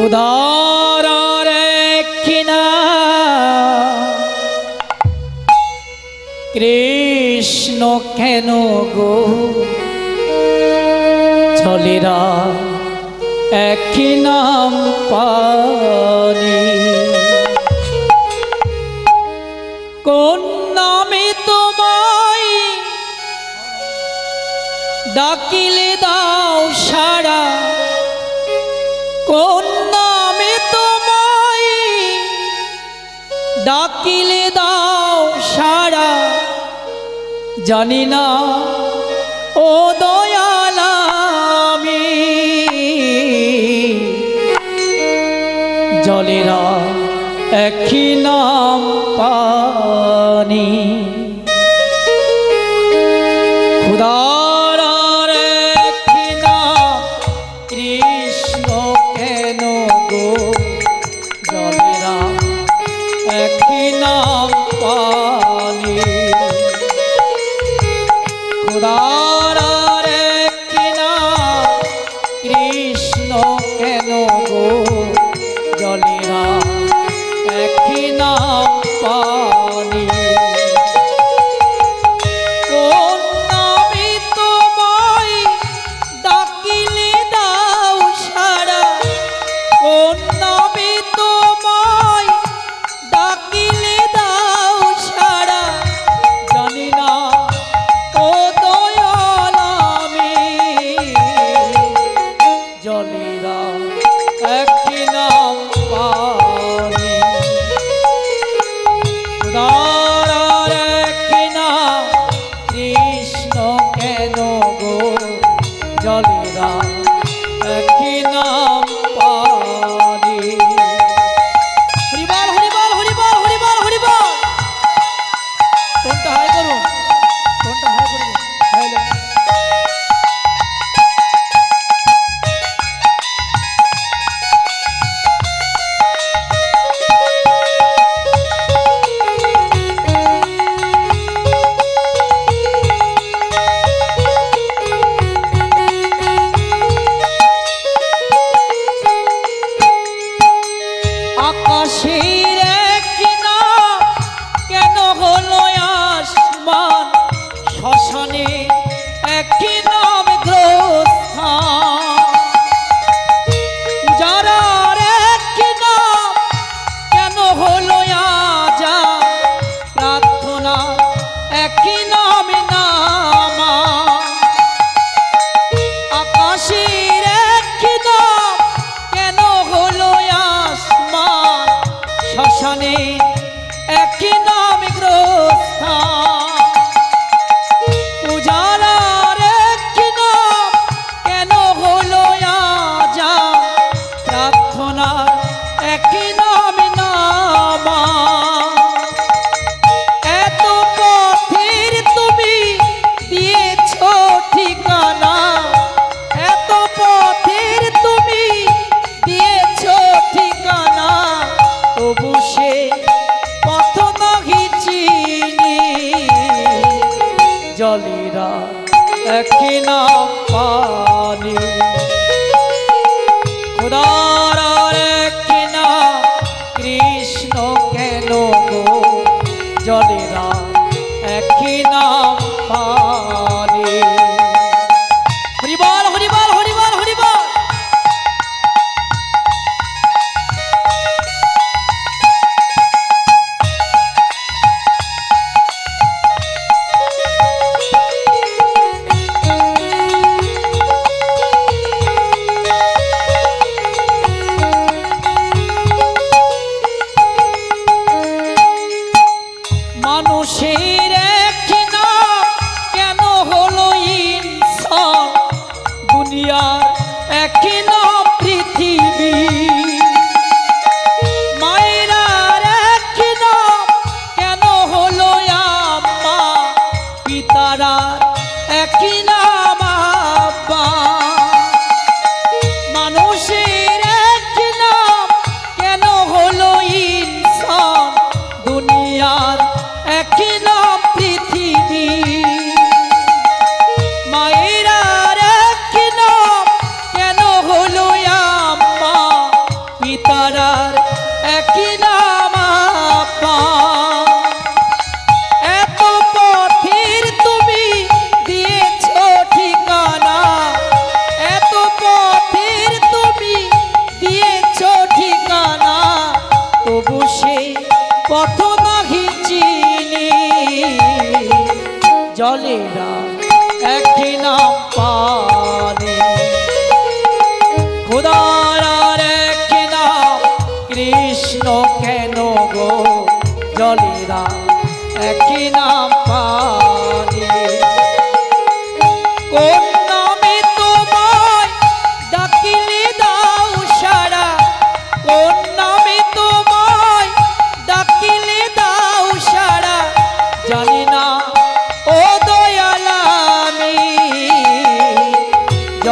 খুদার কিনা কৃষ্ণ কেন গো? চলিরা একই নাম পানি। কোন নামে তোমায় ডাকিলে দাও সারা কোন নামে তোমায় ডাকিলে দাও সারা জানি না, ও দয়াল আমি। জলেরা একই নাম পানি। খুদার একই নাম কৃষ্ণ। 시 জলিরা একই নাম পানি। দুনিয়ার একই পথ নাহি চিনি। জলেরা একটি না পানি। খুদার একটি না, কৃষ্ণ কেন গো? জলেরা একটি নাম